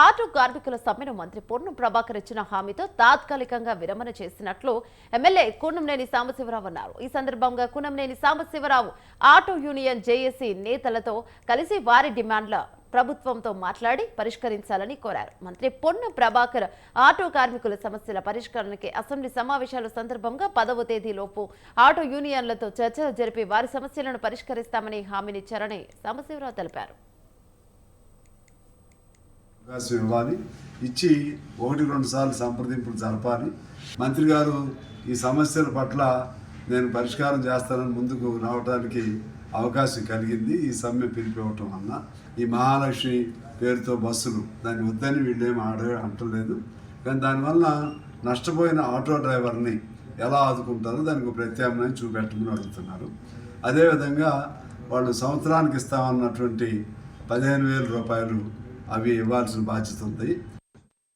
Auto కార్మికుల సమ్మెను మంత్రి పొన్నం ప్రభాకర్ ఇచ్చిన హామీతో తాత్కాలికంగా విరమణ చేసినట్లు ఎమ్మెల్యే కూనంనేని సాంబశివరావు అన్నారు. ఈ సందర్భంగా Kunamneni Sambasivarao auto union JAC నేతలతో కలిసి వారి డిమాండ్ల ప్రభుత్వంతో మాట్లాడి పరిష్కరించాలని కోరారు. మంత్రి పొన్ను ప్రభాకర్ ఆటో కార్మికుల సమస్యల పరిష్కరణకి అసెంబ్లీ సమావేశాల సందర్భంగా పదవ తేదీలోపు ఆటో యూనియన్లతో చర్చలు జరిపి వారి సమస్యలను పరిష్కరిస్తామని హామీనిచ్చారని సాంబశివరావు తెలిపారు. అవకాశం ఇవ్వాలి. ఇచ్చి ఒకటి రెండు సార్లు సంప్రదింపులు జరపాలి. మంత్రి గారు ఈ సమస్యల పట్ల నేను పరిష్కారం చేస్తానని ముందుకు రావడానికి అవకాశం కలిగింది. ఈ సమ్మె పిలిపివ్వటం వలన ఈ మహాలక్ష్మి పేరుతో బస్సులు దాన్ని వద్దని వీళ్ళేం ఆడ అంటలేదు. కానీ దానివల్ల నష్టపోయిన ఆటో డ్రైవర్ని ఎలా ఆదుకుంటారో దానికి ప్రత్యామ్నాయం చూపెట్టమని అడుగుతున్నారు. అదేవిధంగా వాళ్ళు సంవత్సరానికి ఇస్తామన్నటువంటి పదిహేను వేల రూపాయలు అవి ఇవ్వాల్సిన బాధ్యత ఉంది.